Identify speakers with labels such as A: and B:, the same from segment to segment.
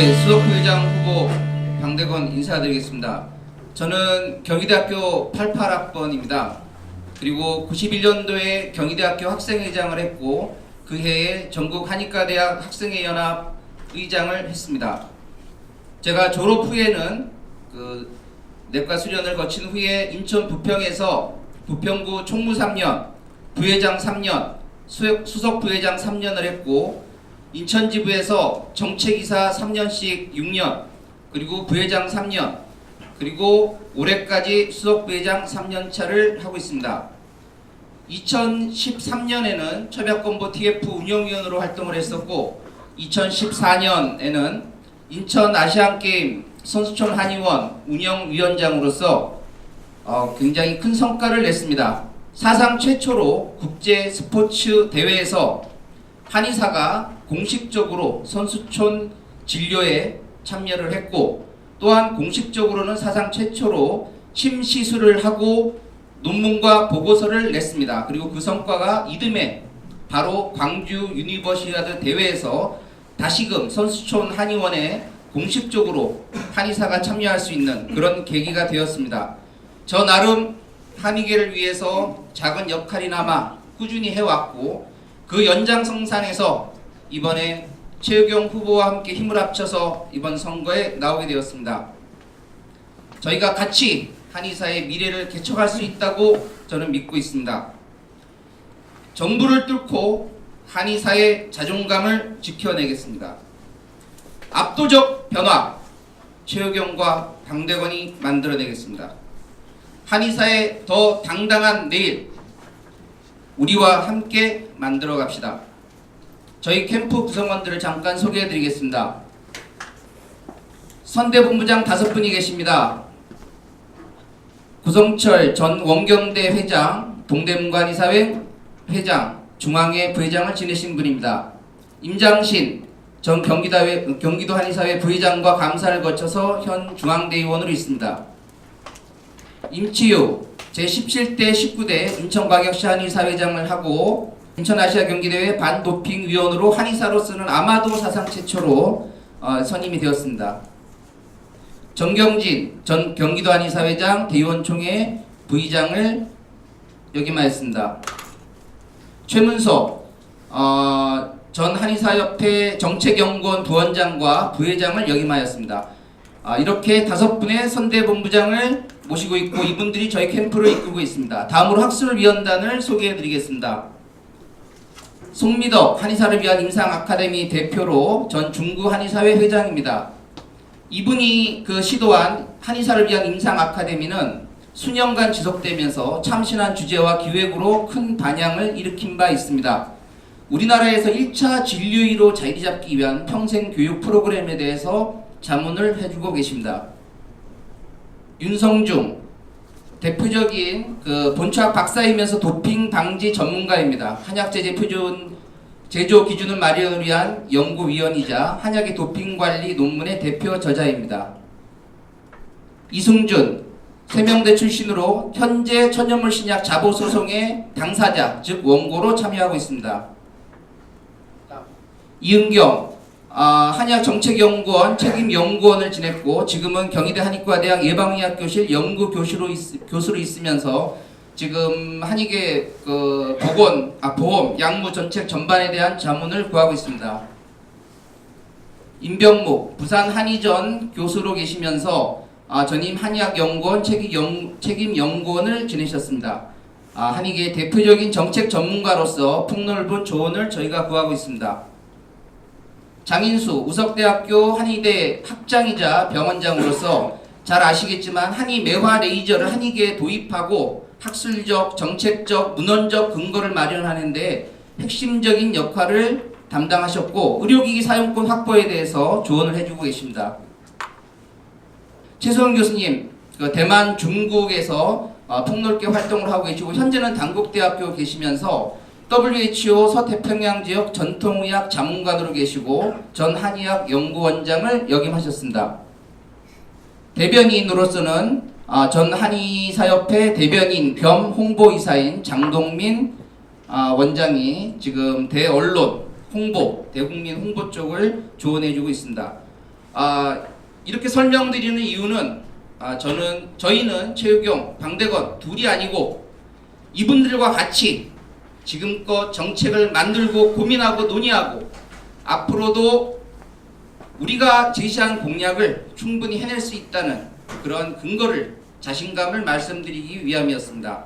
A: 예, 수석부회장 후보 방대건 인사드리겠습니다. 저는 경희대학교 88학번입니다. 그리고 91년도에 경희대학교 학생회장을 했고 그 해에 전국 한의과대학 학생회연합 의장을 했습니다. 제가 졸업 후에는 그 내과 수련을 거친 후에 인천 부평에서 부평구 총무 3년, 부회장 3년, 수- 수석 부회장 3년을 했고 인천지부에서 정책이사 3년씩 6년, 그리고 부회장 3년, 그리고 올해까지 수석 부회장 3년 차를 하고 있습니다. 2013년에는 협약본부 TF 운영위원으로 활동을 했었고 2014년에는 인천 아시안게임 선수촌 한의원 운영위원장으로서 어, 굉장히 큰 성과를 냈습니다. 사상 최초로 국제 스포츠 대회에서 한의사가 공식적으로 선수촌 진료에 참여를 했고 또한 공식적으로는 사상 최초로 침 시술을 하고 논문과 보고서를 냈습니다. 그리고 그 성과가 이듬해 바로 광주 유니버시아드 대회에서 다시금 선수촌 한의원에 공식적으로 한의사가 참여할 수 있는 그런 계기가 되었습니다. 저 나름 한의계를 위해서 작은 역할이나마 꾸준히 해왔고 그 연장성상에서 이번에 최유경 후보와 함께 힘을 합쳐서 이번 선거에 나오게 되었습니다. 저희가 같이 한의사의 미래를 개척할 수 있다고 저는 믿고 있습니다. 정부를 뚫고 한의사의 자존감을 지켜내겠습니다. 압도적 변화 최유경과 강대건이 만들어내겠습니다. 한의사의 더 당당한 내일 우리와 함께 만들어 갑시다. 저희 캠프 구성원들을 잠깐 소개해 드리겠습니다. 선대본부장 다섯 분이 계십니다. 구성철 전 원경대 회장, 동대문관 이사회 회장, 중앙회 부회장을 지내신 분입니다. 임장신 전 경기도회, 경기도 한의사회 부회장과 감사를 거쳐서 현 중앙대 의원으로 있습니다. 임치유 제17대 19대 인천광역시 한의사회장을 하고 인천아시아 경기대회 반도핑 위원으로 한의사로서는 아마도 사상 최초로 어, 선임이 되었습니다. 정경진 전 경기도 한의사회장 대의원총회 부의장을 역임하였습니다. 최문석 어, 전 한의사협회 정책연구원 부원장과 부회장을 역임하였습니다. 아, 이렇게 다섯 분의 선대본부장을 모시고 있고 이분들이 저희 캠프를 이끌고 있습니다. 다음으로 학술위원단을 소개해드리겠습니다. 송미덕 한의사를 위한 임상 아카데미 대표로 전 중구 한의사회 회장입니다. 이분이 그 시도한 한의사를 위한 임상 아카데미는 수년간 지속되면서 참신한 주제와 기획으로 큰 반향을 일으킨 바 있습니다. 우리나라에서 1차 진료의로 자리 잡기 위한 평생 교육 프로그램에 대해서 자문을 해주고 계십니다. 윤성중 대표적인 그 본초학 박사이면서 도핑 방지 전문가입니다. 한약 제제 표준 제조 기준을 마련을 위한 연구위원이자 한약의 도핑 관리 논문의 대표 저자입니다. 이승준 세명대 출신으로 현재 천연물 신약 자보 소송의 당사자 즉 원고로 참여하고 있습니다. 이은경 아, 한의학 정책연구원 책임 연구원을 지냈고 지금은 경희대 한의과대학 예방의학교실 연구 교수로 있, 교수로 있으면서 지금 한의계 그 보건 아 보험 약무 정책 전반에 대한 자문을 구하고 있습니다. 임병목 부산 한의전 교수로 계시면서 아, 전임 한의학연구원 책임, 연, 책임 연구원을 지내셨습니다. 아, 한의계 대표적인 정책 전문가로서 폭넓은 조언을 저희가 구하고 있습니다. 장인수 우석대학교 한의대 학장이자 병원장으로서 잘 아시겠지만 한의 매화 레이저를 한의계에 도입하고 학술적, 정책적, 문헌적 근거를 마련하는데 핵심적인 역할을 담당하셨고 의료기기 사용권 확보에 대해서 조언을 해주고 계십니다. 최소영 교수님, 그 대만 중국에서 어, 폭넓게 활동을 하고 계시고 현재는 단국대학교 계시면서 WHO 서태평양 지역 전통의학 자문관으로 계시고 전 한의학 연구원장을 역임하셨습니다. 대변인으로서는 아, 전 한의사협회 대변인 겸 홍보이사인 장동민 아, 원장이 지금 대언론 홍보, 대국민 홍보 쪽을 조언해주고 있습니다. 아, 이렇게 설명드리는 이유는 아, 저는 저희는 최유경, 방대건 둘이 아니고 이분들과 같이 지금껏 정책을 만들고 고민하고 논의하고 앞으로도 우리가 제시한 공약을 충분히 해낼 수 있다는 그런 근거를 자신감을 말씀드리기 위함이었습니다.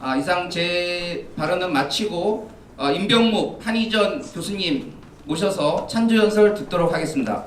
A: 아, 이상 제 발언은 마치고 어, 임병묵 한의전 교수님 모셔서 찬조 연설 듣도록 하겠습니다.